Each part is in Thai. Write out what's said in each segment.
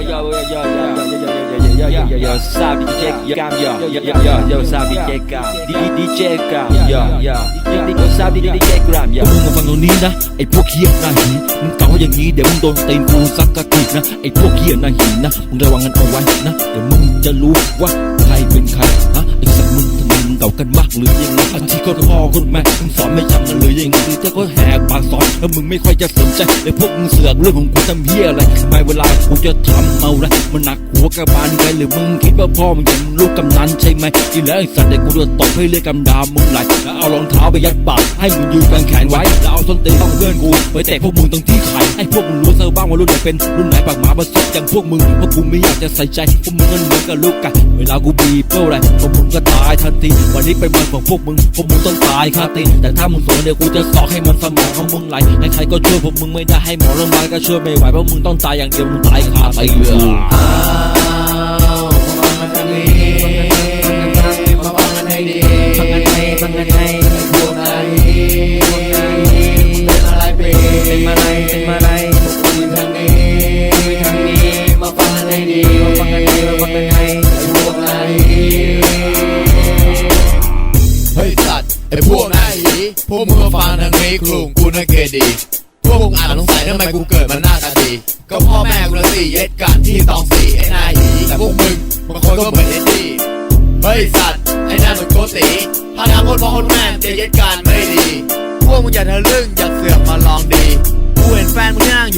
yo yo yo yo yo yo yo yo yo yo sabi DJ Cam yo yo yo yo sabi DJ Cam DJ Cam yo yo yo sabi DJ Cam yo มึงมาฟังตรงนี้นะไอ้พวกเฮียหน้าหินมึงเก่าอย่างนี้เดี๋ยวมึงโดนตีนกูสักกะทีนะไอ้พวกเฮียหน้าหินนะมึงระวังกันเอาไว้นะเดี๋ยวมึงจะรู้ว่าใครเป็นใครากันมากหรือยังไงอันที่ก็พ่อคนแม่มึงสอนไม่จำกันเลยยังไงถ้าก็แหกปากสอนแล้วมึงไม่ค่อยจะสนใจไอ้พวกมึงเสือกเรื่องของกูทำเฮียอะไรไม่เวลากูจะทำเอาไรมันหนักหัวกระบาลไปหรือมึงคิดว่าพ่อมึงยังลูกกำนันใช่ไหมที่แล้วไอ้สัตว์เด็กกูจะตบให้เลือดกำดามมึงไหลแล้วเอารองเท้าไปยัดปากให้มึงยืนกางแขนไว้แล้ว ส้นตีนของเพื่อนกูไปเตะพวกมึงตรงที่ไข่ให้พวกมึงรู้ซะบ้างว่ารุ่นไหนเป็นรุ่นไหนปากหมาประสบอย่างพวกมึงเพราะกูไม่อยากจะใส่ใจพวกมึงก็เหมือนกับลูกไก่เวลากูบีบเท่าไรพวกมึงก็ตายทันทีวันนี้เป็นวันของพวกมึงพวกมึงต้องตายคาตีแต่ถ้ามึงสนเดี๋ยวกูจะสอกให้มันสมองของมึงไหลใครๆก็ช่วยพวกมึงไม่ได้ให้หมอโรงพยาบาลก็ช่วยไม่ไหวเพราะมึงต้องตายอย่างเดียวมึงตายคาตีนอ้า เป็นอะไรเป็นอะไรคุณทางนี้ทางนี้ มาฟังกันให้ดีมาฟังกันให้มาฟังกันให้พวกนายเฮ้ยสัตว์ไอ้พวกนาหีพวกมึงมาฟังทางนี้กลุ่มกูน่าเกลียดดีพวกมึงอ่านสงสัยทำไมกูเกิดมาหน้าตาดีก็พ่อแม่กูละสี่เย็ดกันที่ตองสี่ไอ้หน้าหีแต่พวกมึงบางคนก็เหมือนเอ็ดดี้เฮ้ยสัตว์ไอ้หน้าเหมือนโกตีถ้าทางคนพ่อคนแม่จะเย็ดกันไม่ดีพวกมึงอย่าทะลึ่งอย่าเสือกมาลองดี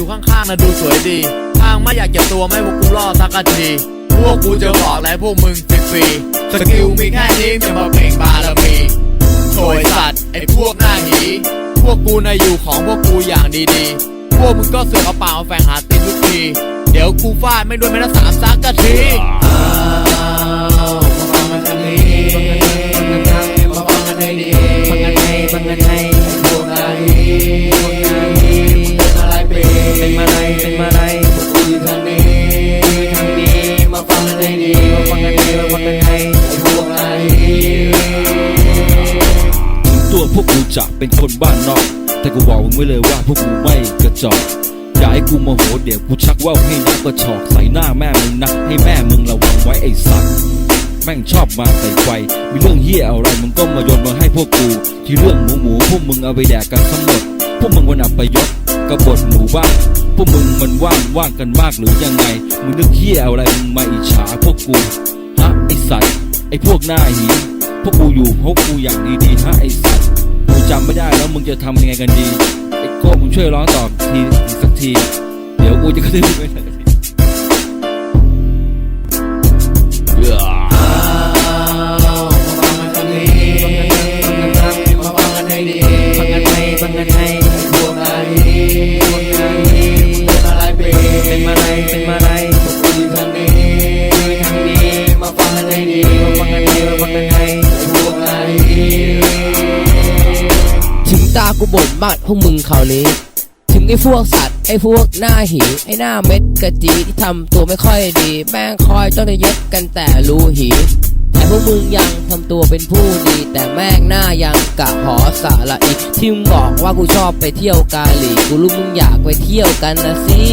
อยู่ข้างๆนะดูสวยดีทางไม่อยากเก็บตัวไม่พวกกูรอดสักที พวกกูจะบอกอะไรพวกมึงฟรีสกิลมีแค่นี้จะมาเป่งบารมีโชยสัตว์ไอ้พวกหน้าหีพวกกูนะอยู่ของพวกกูอย่างดีๆ พวกมึงก็เสือกเอาเปล่าแฝงหาติดทุกที เดี๋ยวกูฟาดไม่ด้วยไม้แต่สามซักกะที พวกกูจะเป็นคนบ้านนอก แต่กูบอกมึงไว้เลยว่าพวกกูไม่กระจอกอย่าให้กูโมโหเดี๋ยวกูชักว่าวให้นักกระชอกใส่หน้าแม่มึงนะให้แม่มึงระวังไว้ไอ้สัตว์แม่งชอบมาใส่ไฟ มีเรื่องเฮี้ยอะไรมึงก็มาโยนมาให้พวกกู ที่เรื่องหมูหมูพวกมึงเอาไปแดกกันทั้งหมด พวกมึงวันอับประยศกบฏหมู่บ้าน พวกมึงมันว่างว่างกันมากหรือยังไง มึงนึกเฮี้ยอะไรมึงมาอิจฉาพวกกู ฮะไอ้สัตว์ไอ้พวกหน้าหิน พวกกูอยู่พวกกูอย่างดีๆฮะไอสัตว์กูจำไม่ได้แล้วมึงจะทำยังไงกันดีไอ้โก้มึงช่วยร้องตอบทีอีกสักที เดี๋ยวกูจะกระทืบไป กูบ่นมากพวกมึงคราวนี้ ถึงไอ้พวกสัตว์ไอ้พวกหน้าหิวไอ้หน้าเม็ดกะจีที่ทำตัวไม่ค่อยดี แม่งคอยจ้องจะเย็ดกันแต่รู้หีแต่พวกมึงยังทำตัวเป็นผู้ดี แต่แม่งหน้ายังกะหอสาระอีกที่มึงบอกว่ากูชอบไปเที่ยวกาหลีกูรู้มึงอยากไปเที่ยวกันนะสิ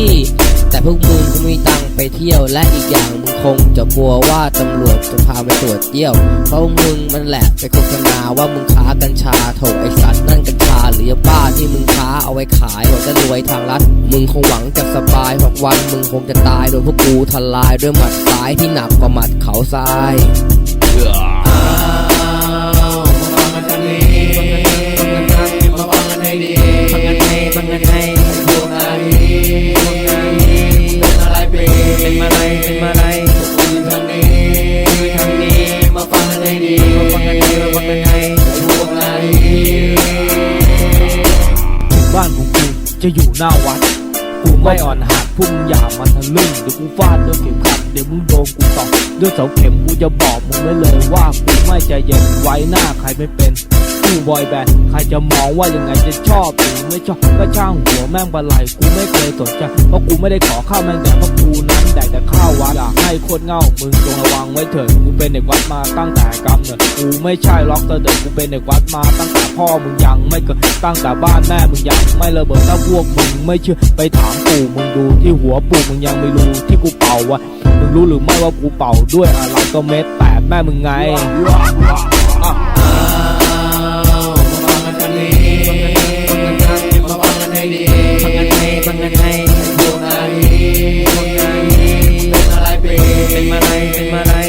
แต่พวกมึงก็มีตัง ไปเที่ยวและอีกอย่างมึงคงจะกลัวว่าตำรวจจะพาไปตรวจเยี่ยว เพราะมึงมันแหละไปโฆษณาว่ามึงค้ากัญชาโถไอสัตว์นั่นกัญชาหรือยาบ้าที่มึงค้าเอาไว้ขายหวังจะรวยทางรัฐมึงคงหวังจะสบายหกวันมึงคงจะตายโดยพวกกูทลายด้วยหมัดซ้ายที่หนักกว่าหมัดเขาทราย เป็นอะไรจะไรพวกคุณทางนี้ทางนี้มาฟังกันให้ดีมาฟังกันให้มาฟังกันให้พวกนายบ้านของกูจะอยู่หน้าวัด กูไม่อ่อนหัดพุ่งอย่ามาทะลึ่งเดี๋ยวกูฟาดด้วยเข็มขัดเดี๋ยวมึงโดนกูตอกด้วยเสาเข็มกูจะบอกมึงไว้เลยว่ากูไม่ใจเย็นไว้หน้าใครไม่เป็น กูบอยแบนด์ใครจะมองว่ายังไงจะชอบหรือไม่ชอบก็ช่างหัวแม่งบันไลกูไม่เคยสนใจเพราะกูไม่ได้ขอข้าวแม่งแต่เพราะกูนั้นได้แต่ข้าววัดอยากให้โคตรเง่ามึงจงระวังไว้เถิดกูเป็นเด็กวัดมาตั้งแต่กำเนิดกูไม่ใช่ล็อกเตอร์เดิกูเป็นเด็กวัดมาตั้งแต่พ่อมึงยังไม่เกิดตั้งแต่บ้านแม่มึงยังไม่ระเบิดถ้าพวกมึงไม่เชื่อไปถามปู่มึงดูที่หัวปู่มึงยังไม่รู้ที่กูเป่าวะมึงรู้หรือไม่ว่ากูเป่าด้วยอะไรก็เม็ดแตกแม่มึงไง พวกนาย